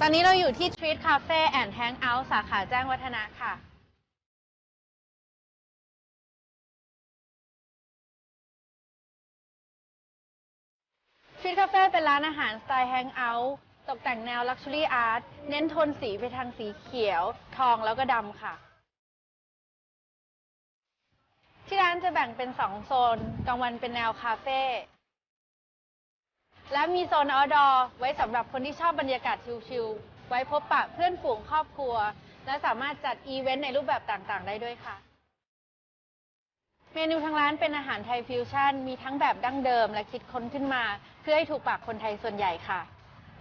ตอนนี้เราอยู่ที่ Street Cafe and Hangout สาขาแจ้งวัฒนะค่ะ Street Cafe เป็นร้านอาหารสไตล์ Hangout ตกแต่งแนว Luxury Art เน้นโทนสีไปทางสีเขียว ทองแล้วก็ดำค่ะ ที่ร้านจะแบ่งเป็น 2 โซน กลางวันเป็นแนวคาเฟ่ และมีโซน outdoor ไว้สำหรับคนที่ชอบบรรยากาศชิลๆ ไว้พบปะเพื่อนฝูงครอบครัว และสามารถจัดอีเวนต์ในรูปแบบต่างๆ ได้ด้วยค่ะ เมนูทางร้านเป็นอาหารไทยฟิวชั่น มีทั้งแบบดั้งเดิมและคิดค้นขึ้นมา เพื่อให้ถูกปากคนไทยส่วนใหญ่ค่ะ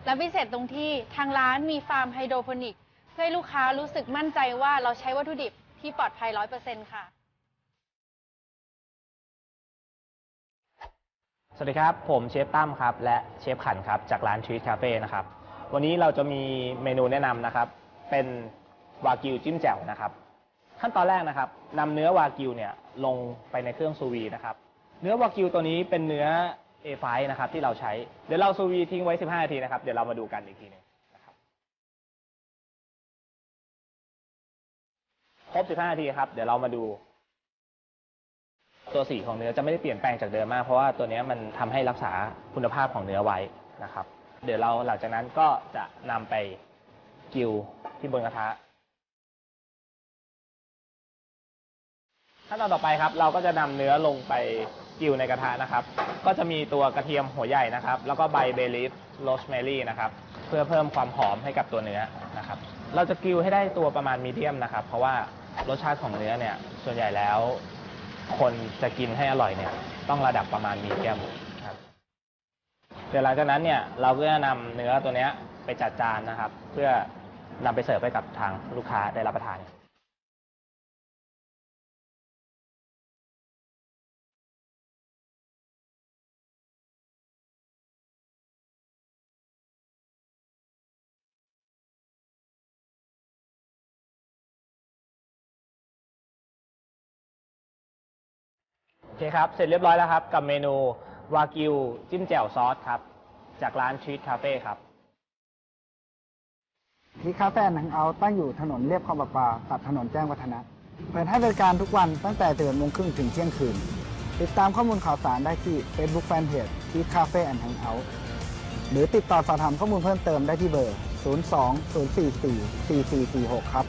และพิเศษตรงที่ทางร้านมีฟาร์มไฮโดรโปนิก เพื่อให้ลูกค้ารู้สึกมั่นใจว่าเราใช้วัตถุดิบที่ปลอดภัย 100%ค่ะ สวัสดีครับ ผมเชฟตั้มครับ และเชฟขันครับ จากร้าน Treat Cafe นะครับ วันนี้เราจะมีเมนูแนะนำนะครับ เป็นวากิวจิ้มแจ่วนะครับ ขั้นตอนแรกนะครับนำเนื้อวากิวเนี่ยลงไปในเครื่องซูวีนะครับ เนื้อวากิวตัวนี้เป็นเนื้อ A5 นะครับที่เราใช้ เดี๋ยวเราซูวีทิ้งไว้ 15 นาทีนะครับ เดี๋ยวเรามาดูกันอีกทีหนึงนะครับครบ 15 นาทีครับ เดี๋ยวเรามาดู ตัวสีของเนื้อจะไม่ได้เปลี่ยนแปลงจากเดิมมาก เพราะว่าตัวนี้มันทำให้รักษาคุณภาพของเนื้อไว้นะครับ เดี๋ยวเราหลังจากนั้นก็จะนำไปกิวที่บนกระทะขั้นตอนต่อไปครับ เราก็จะนำเนื้อลงไปกิวในกระทะนะครับ ก็จะมีตัวกระเทียมหัวใหญ่นะครับ แล้วก็ใบเบลีฟโรสแมรี่นะครับ เพื่อเพิ่มความหอมให้กับตัวเนื้อนะครับ เราจะกิวให้ได้ตัวประมาณมีเดียมนะครับ เพราะว่ารสชาติของเนื้อเนี่ยส่วนใหญ่แล้ว คนจะกินให้อร่อยเนี่ยต้องระดับประมาณมีเดียมครับเดี๋ยวหลังจากนั้นเนี่ยเราก็จะนำเนื้อตัวเนี้ยไปจัดจานนะครับ เพื่อนำไปเสิร์ฟให้กับทางลูกค้าได้รับประทาน เคครับ เสร็จเรียบร้อยแล้วครับ กับเมนูวากิวจิ้มแจ่วซอสครับ จากร้านชีสคาเฟ่ครับ ที่คาเฟ่หนังเอาตั้งอยู่ถนนเรียบคลองประปา ตัดถนนแจ้งวัฒนะ เปิดให้บริการทุกวันตั้งแต่11โมงครึ่งถึงเที่ยงคืน ติดตามข้อมูลข่าวสารได้ที่ Facebook Fanpage ที่คาเฟ่แอนด์แฮงเอาท์หรือติดต่อสอบถามข้อมูลเพิ่มเติมได้ที่เบอร์ 02 044 4446 ครับ